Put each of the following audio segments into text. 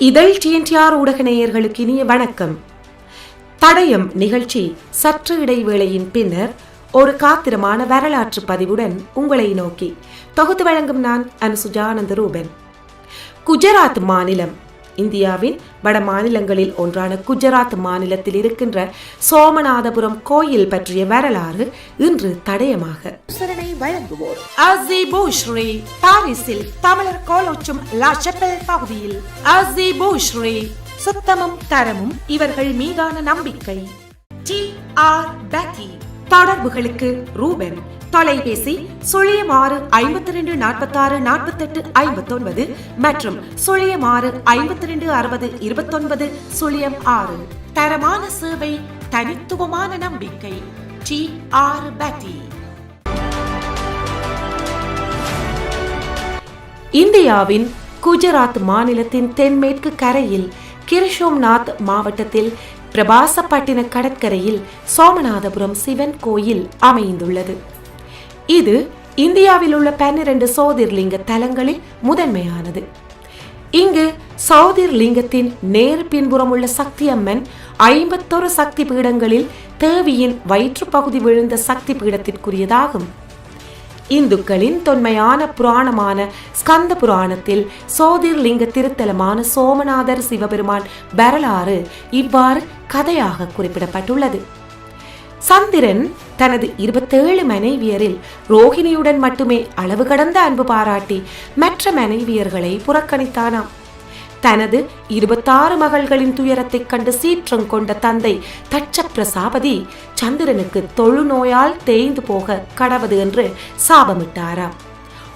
இதழ் டிஎன்டிஆர் ஊடக நேயர்களுக்கு இனிய வணக்கம். தடயம் நிகழ்ச்சி சற்று இடைவேளையின் பின்னர் ஒரு காத்திரமான வரலாற்று பதிவுடன் உங்களை நோக்கி தொகுத்து வழங்கும் நான் அனுசுஜானந்த ரூபன் குஜராத் மாநிலம் இந்தியாவின் வட மாநிலங்களில் ஒன்றான குஜராத் மாநிலத்தில் இருக்கின்ற சோமநாதபுரம் கோயில் பற்றிய வரலாறு இன்று தடயமாக. வழங்குவோர். அசிபோ ஸ்ரீ பாரிஸில் தமிழர் கோலோச்சும் லா செப்பல் பகுதியில். அசிபோ ஸ்ரீ சுத்தமும் தரமும் இவர்கள் மீதான நம்பிக்கை. டி ஆர் பேட்டி தொடர்புகளுக்கு ரூபன். தொலைபேசி சுழியமாறு ஐம்பத்தி ரெண்டு நாற்பத்தாறு நாற்பத்தெட்டு ஐம்பத்தொன்பது மற்றும் சுழியமாறு ஐம்பத்தி ரெண்டு அறுபது இருபத்தொன்பது சுழியம் ஆறு. தரமான சேவை தனித்துவமான நம்பிக்கை. டி ஆர் பேட்டி. இந்தியாவின் குஜராத் மாநிலத்தின் தென்மேற்கு கரையில் கிருஷோம்நாத் மாவட்டத்தில் பிரபாசப்பட்டின கடற்கரையில் சோமநாதபுரம் சிவன் கோயில் அமைந்துள்ளது. இது இந்தியாவில் உள்ள பன்னிரண்டு சோதிர்லிங்க தலங்களில் முதன்மையானது. இங்கு சௌதிர்லிங்கத்தின் நேர் பின்புறம் உள்ள சக்தி அம்மன் ஐம்பத்தொரு சக்தி பீடங்களில் தேவியின் வயிற்றுப்பகுதி விழுந்த சக்தி பீடத்திற்குரியதாகும் இந்துக்களின் தொன்மையான புராணமான ஸ்கந்த புராணத்தில் சோதிர்லிங்க திருத்தலமான சோமநாதர் சிவபெருமான் வரலாறு இவ்வாறு கதையாக குறிப்பிடப்பட்டுள்ளது. சந்திரன் தனது இருபத்தேழு மனைவியரில் ரோஹிணியுடன் மட்டுமே அளவு கடந்த அன்பு பாராட்டி மற்ற மனைவியர்களை புறக்கணித்தானாம். தனது இருபத்தாறு மகள்களின் துயரத்தைக் கண்டு சீற்றம் கொண்ட தந்தை தட்ச பிரசாபதி சந்திரனுக்கு தொழுநோயால் தேய்ந்து போக கடவது என்று சாபமிட்டாராம்.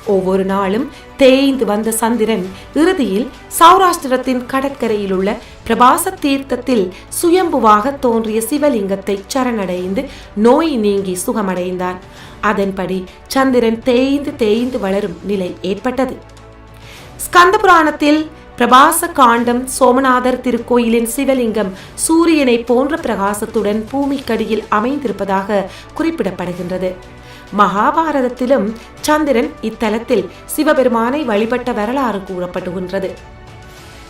ஒவ்வொரு நாளும் தேய்ந்து வந்த சந்திரன் இறுதியில் சௌராஷ்டிரத்தின் கடற்கரையில் உள்ள பிரபாச தீர்த்தத்தில் சுயம்புவாக தோன்றிய சிவலிங்கத்தை சரணடைந்து நோய் நீங்கி சுகமடைந்தான் அதன்படி சந்திரன் தேய்ந்து தேய்ந்து வளரும் நிலை ஏற்பட்டது. ஸ்கந்த புராணத்தில் பிரபாச காண்டம் சோமநாதர் திருக்கோயிலின் சிவலிங்கம் சூரியனை போன்ற பிரகாசத்துடன் பூமிக்கடியில் அமைந்திருப்பதாக குறிப்பிடப்படுகின்றது. மகாபாரதத்திலும் சந்திரன் இத்தலத்தில் சிவபெருமானை வழிபட்ட வரலாறு கூறப்படுகின்றது.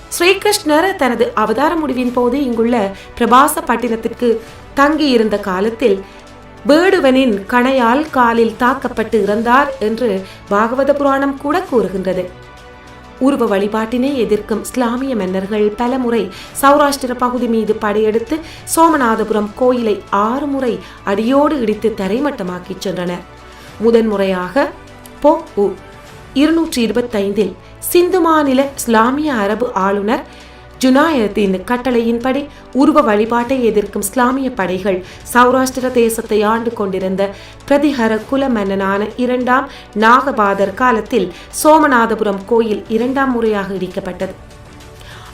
ஸ்ரீகிருஷ்ணர் தனது அவதார முடிவின் போது இங்குள்ள பிரபாச பட்டினத்திற்கு தங்கியிருந்த காலத்தில் வேடுவனின் கணையால் காலில் தாக்கப்பட்டு இறந்தார் என்று பாகவத புராணம் கூட கூறுகின்றது. உருவ வழிபாட்டினை எதிர்க்கும் இஸ்லாமிய மன்னர்கள் பலமுறை சௌராஷ்டிர பகுதி மீது படையெடுத்து சோமநாதபுரம் கோயிலை ஆறு முறை அடியோடு இடித்து தரைமட்டமாக்கிச் சென்றனர். முதன்முறையாக போ உ. இருநூற்றி இருபத்தைந்தில் சிந்து மாநில இஸ்லாமிய அரபு ஆளுநர் ஜுனாயத்தின் கட்டளையின்படி உருவ வழிபாட்டை எதிர்க்கும் இஸ்லாமிய படைகள் சௌராஷ்டிர தேசத்தை ஆண்டு கொண்டிருந்த பிரதிஹர குல மன்னனான இரண்டாம் நாகபாதர் காலத்தில் சோமநாதபுரம் கோயில் இரண்டாம் முறையாக இடிக்கப்பட்டது.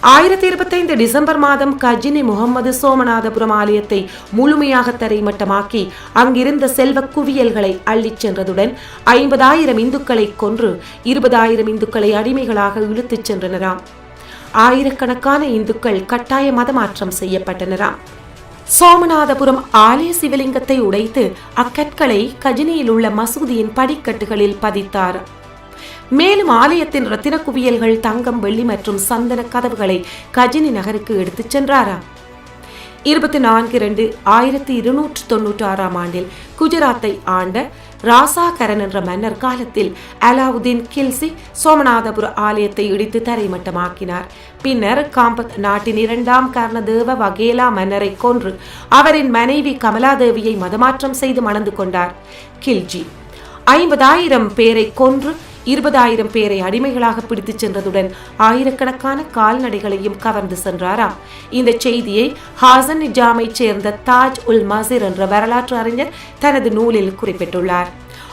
ஆயிரத்தி இருபத்தைந்து டிசம்பர் மாதம் கஜினி முகமது சோமநாதபுரம் ஆலயத்தை முழுமையாக தரைமட்டமாக்கி அங்கிருந்த செல்வ குவியல்களை அள்ளிச் சென்றதுடன் ஐம்பதாயிரம் இந்துக்களை கொன்று இருபதாயிரம் இந்துக்களை அடிமைகளாக இழுத்துச் சென்றனராம். ஆயிரக்கணக்கான இந்துக்கள் கட்டாய மதமாற்றம் செய்யப்பட்டனராம். சோமநாதபுரம் ஆலய சிவலிங்கத்தை உடைத்து அக்கற்களை கஜினியில் உள்ள மசூதியின் படிக்கட்டுகளில் பதித்தார். மேலும் ஆலயத்தின் ரத்தின குவியல்கள் தங்கம் வெள்ளி மற்றும் சந்தன கதவுகளை கஜினி நகருக்கு எடுத்துச் சென்றாராம். இருபத்தி நான்கு இரண்டு ஆயிரத்தி இருநூற்று தொன்னூற்றி ஆறாம் ஆண்டில் குஜராத்தை ஆண்ட ராசாகரன் என்ற மன்னர் காலத்தில் அலாவுதீன் கில்சி சோமநாதபுர ஆலயத்தை இடித்து தரைமட்டமாக்கினார். பின்னர் காம்பத் நாட்டின் இரண்டாம் கர்ணதேவ வகேலா மன்னரை கொன்று அவரின் மனைவி கமலாதேவியை மதமாற்றம் செய்து மணந்து கொண்டார். கில்ஜி ஐம்பதாயிரம் பேரை கொன்று இருபதாயிரம் பேரை அடிமைகளாக பிடித்துச் சென்றதுடன் ஆயிரக்கணக்கான கால்நடைகளையும் கவர்ந்து சென்றாராம். இந்த செய்தியை ஹாசன் நிஜாமைச் சேர்ந்த தாஜ் உல் மசிர் என்ற வரலாற்று அறிஞர் தனது நூலில் குறிப்பிட்டுள்ளார்.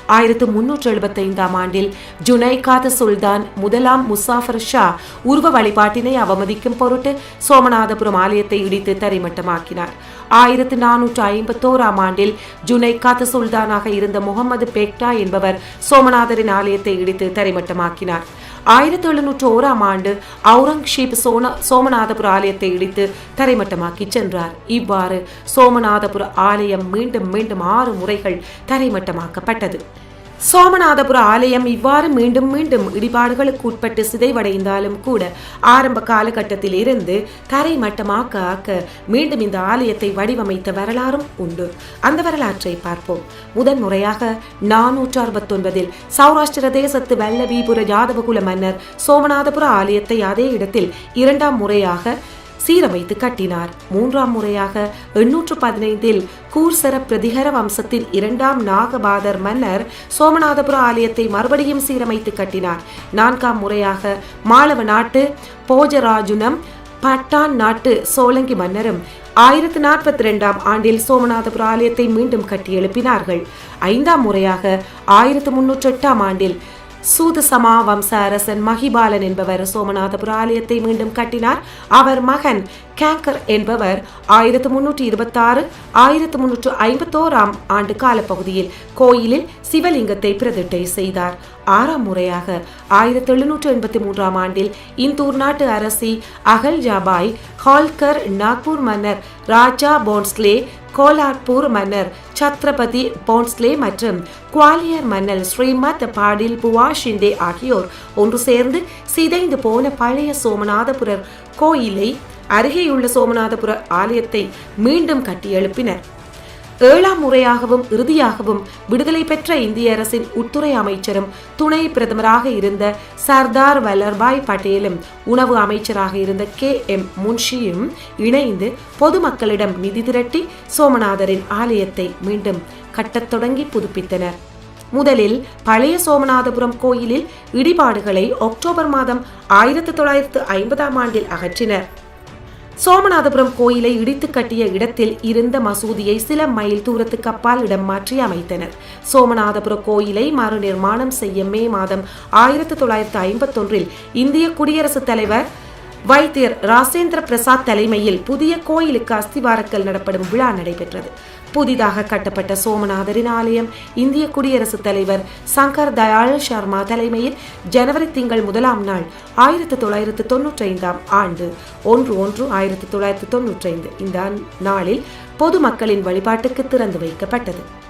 ஆயிரத்து முன்னூற்று எழுபத்தி ஐந்தாம் ஆண்டில் ஜுனைகாத சுல்தான் முதலாம் முசாஃபர் ஷா உருவ வழிபாட்டினை அவமதிக்கும் பொருட்டு சோமநாதபுரம் ஆலயத்தை இடித்து தரைமட்டமாக்கினார். ஆயிரத்து நானூற்று ஐம்பத்தோராம் ஆண்டில் ஜுனை காத்து சுல்தானாக இருந்த முகமது பேக்டா என்பவர் சோமநாதரின் ஆலயத்தை இடித்து தரைமட்டமாக்கினார். ஆயிரத்தி எழுநூற்று ஓராம் ஆண்டு அவுரங்கசீப் சோன சோமநாதபுர ஆலயத்தை இடித்து தரைமட்டமாக்கி சென்றார். இவ்வாறு சோமநாதபுர ஆலயம் மீண்டும் மீண்டும் ஆறு முறைகள் தரைமட்டமாக்கப்பட்டது. சோமநாதபுர ஆலயம் இவ்வாறு மீண்டும் மீண்டும் இடிபாடுகளுக்கு உட்பட்டு சிதைவடைந்தாலும் கூட ஆரம்ப காலகட்டத்தில் இருந்து தரை மட்டமாக்க ஆக்க மீண்டும் இந்த ஆலயத்தை வடிவமைத்த வரலாறும் உண்டு. அந்த வரலாற்றை பார்ப்போம். முதன் முறையாக நானூற்று அறுபத்தொன்பதில் சௌராஷ்டிர தேசத்து வல்லபீபுர யாதவகுல மன்னர் சோமநாதபுர ஆலயத்தை அதே இடத்தில் இரண்டாம் முறையாக சீரமைத்து கட்டினார். மூன்றாம் முறையாக எண்ணூற்று பதினைந்தில் கூர்சர பிரதிகர வம்சத்தின் இரண்டாம் நாகபாதர் மன்னர் சோமநாதபுர ஆலயத்தை மறுபடியும் சீரமைத்து கட்டினார். நான்காம் முறையாக மாளவ நாட்டு போஜராஜுனம் பட்டான் நாட்டு சோலங்கி மன்னரும் ஆயிரத்து நாற்பத்தி ரெண்டாம் ஆண்டில் சோமநாதபுர ஆலயத்தை மீண்டும் கட்டி எழுப்பினார்கள் ஐந்தாம் முறையாக ஆயிரத்தி முன்னூற்றி எட்டாம் ஆண்டில் சூதசமா வம்ச அரசன் மகிபாலன் என்பவர் சோமநாதபுர ஆலயத்தை மீண்டும் கட்டினார். அவர் மகன் கேங்கர் என்பவர் ஆயிரத்து முன்னூற்றி இருபத்தாறு ஆயிரத்து முன்னூற்று ஐம்பத்தோராம் ஆண்டு காலப்பகுதியில் கோயிலில் சிவலிங்கத்தை பிரதிட்டை செய்தார். ஆறாம் முறையாக ஆயிரத்தி எழுநூற்று எண்பத்தி மூன்றாம் ஆண்டில் இந்தூர் நாட்டு அரசி அகல் ஜாபாய் ஹால்கர் நாக்பூர் மன்னர் ராஜா போன்ஸ்லே கோலார்பூர் மன்னர் சத்ரபதி போன்ஸ்லே மற்றும் குவாலியர் மன்னர் ஸ்ரீமத் பாடில் புவா ஷிண்டே ஆகியோர் ஒன்று சேர்ந்து சிதைந்து போன பழைய சோமநாதபுரர் கோயிலை அருகேயுள்ள சோமநாதபுர ஆலயத்தை மீண்டும் கட்டியெழுப்பினர் ஏழாம் முறையாகவும் இறுதியாகவும் விடுதலை பெற்ற இந்திய அரசின் உட்துறை அமைச்சரும் துணை பிரதமராக இருந்த சர்தார் வல்லபாய் பட்டேலும் உணவு அமைச்சராக இருந்த கே எம் முன்ஷியும் இணைந்து பொதுமக்களிடம் நிதி திரட்டி சோமநாதரின் ஆலயத்தை மீண்டும் கட்டத் தொடங்கி புதுப்பித்தனர். முதலில் பழைய சோமநாதபுரம் கோயிலில் இடிபாடுகளை அக்டோபர் மாதம் ஆயிரத்தி தொள்ளாயிரத்து ஐம்பதாம் ஆண்டில் அகற்றினர். சோமநாதபுரம் கோயிலை இடித்து கட்டிய இடத்தில் இருந்த மசூதியை சில மைல் தூரத்துக்கு அப்பால் இடம் மாற்றி அமைத்தனர். சோமநாதபுர கோயிலை மறுநிர்மாணம் செய்ய மே மாதம் ஆயிரத்தி தொள்ளாயிரத்தி ஐம்பத்தொன்றில் இந்திய குடியரசுத் தலைவர் வைத்தியர் ராசேந்திர பிரசாத் தலைமையில் புதிய கோயிலுக்கு அஸ்திவாரக்கல் நடப்படும் விழா நடைபெற்றது. புதிதாக கட்டப்பட்ட சோமநாதரின் ஆலயம் இந்திய குடியரசுத் தலைவர் சங்கர் தயாள் சர்மா தலைமையில் ஜனவரி திங்கள் முதலாம் நாள் ஆயிரத்தி தொள்ளாயிரத்து தொன்னூற்றி ஐந்தாம் ஆண்டு ஒன்று ஒன்று ஆயிரத்தி தொள்ளாயிரத்து தொன்னூற்றி ஐந்து இந்த நாளில் பொதுமக்களின் வழிபாட்டுக்கு திறந்து வைக்கப்பட்டது.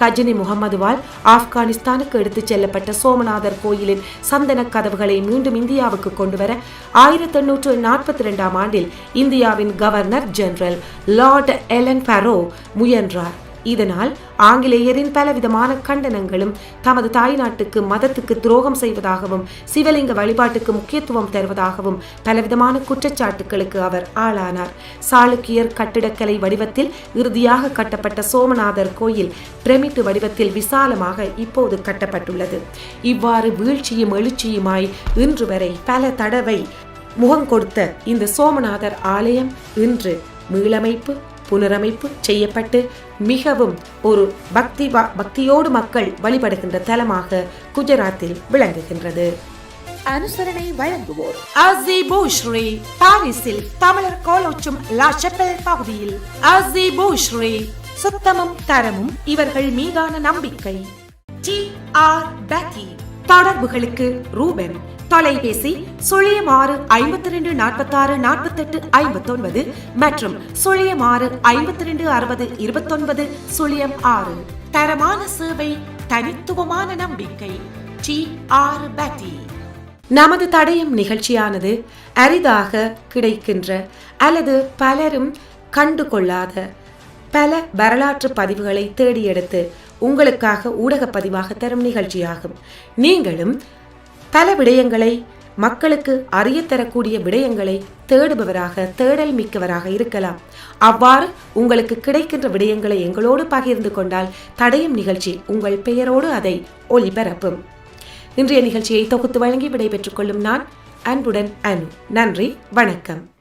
கஜினி முகமதுவால் ஆப்கானிஸ்தானுக்கு எடுத்துச் செல்லப்பட்ட சோமநாதர் கோயிலின் சந்தன கதவுகளை மீண்டும் இந்தியாவுக்கு கொண்டுவர ஆயிரத்தி எண்ணூற்று நாற்பத்தி ரெண்டாம் ஆண்டில் இந்தியாவின் governor general Lord Ellenborough முயன்றார். இதனால் ஆங்கிலேயரின் பலவிதமான கண்டனங்களும் தமது தாய்நாட்டுக்கு மதத்துக்கு துரோகம் செய்வதாகவும் சிவலிங்க வழிபாட்டுக்கு முக்கியத்துவம் தருவதாகவும் பலவிதமான குற்றச்சாட்டுகளுக்கு அவர் ஆளானார். சாளுக்கியர் கட்டிடக்கலை வடிவத்தில் இறுதியாக கட்டப்பட்ட சோமநாதர் கோயில் பிரமிட்டு வடிவத்தில் விசாலமாக இப்போது கட்டப்பட்டுள்ளது. இவ்வாறு வீழ்ச்சியும் எழுச்சியுமாய் இன்று வரை பல தடவை முகம் கொடுத்த இந்த சோமநாதர் ஆலயம் இன்று மீளமைப்பு புனரமைப்பு செய்யப்பட்டு மிகவும் ஒரு பக்தி பக்தியோடு மக்கள் வழிபடுகின்ற தலமாக குஜராத்தில் விளங்குகின்றது. அனுசரணை வழங்குவோர். அசிபோ ஸ்ரீ பாரிஸில் தமிழர் கோலோச்சும் லாஷப்பல் பகுதியில். அசிபோ ஸ்ரீ சுத்தமும் தரமும் இவர்கள் மீதான நம்பிக்கை. டி ஆர் பேக்கி தொடர்புகளுக்கு ரூபன். தொலைபேசி சுழியம் ஆறு ஐம்பத்தி ரெண்டு நாற்பத்தாறு நாற்பத்தெட்டு ஐம்பத்தொன்பது மற்றும் சுழியம் ஆறு ஐம்பத்தி ரெண்டு அறுபது இருபத்தொன்பது சுழியம் ஆறு. தரமான சேவை தனித்துவமான நம்பிக்கை. டி ஆர் பேட்டி நமது தடயம் நிகழ்ச்சியானது அரிதாக கிடைக்கின்ற அல்லது பலரும் கண்டு கொள்ளாத பல வரலாற்று பதிவுகளை தேடி எடுத்து உங்களுக்காக ஊடகப்பதிவாக பதிவாக தரும் நிகழ்ச்சியாகும். நீங்களும் பல விடயங்களை மக்களுக்கு அறிய தரக்கூடிய விடயங்களை தேடுபவராக தேடல் மிக்கவராக இருக்கலாம். அவ்வாறு உங்களுக்கு கிடைக்கின்ற விடயங்களை எங்களோடு பகிர்ந்து கொண்டால் தடையும் நிகழ்ச்சி உங்கள் பெயரோடு அதை ஒளிபரப்பும் இன்றைய நிகழ்ச்சியை தொகுத்து வழங்கி விடைபெற்றுக் கொள்ளும் நான் அன்புடன் அனு. நன்றி வணக்கம்.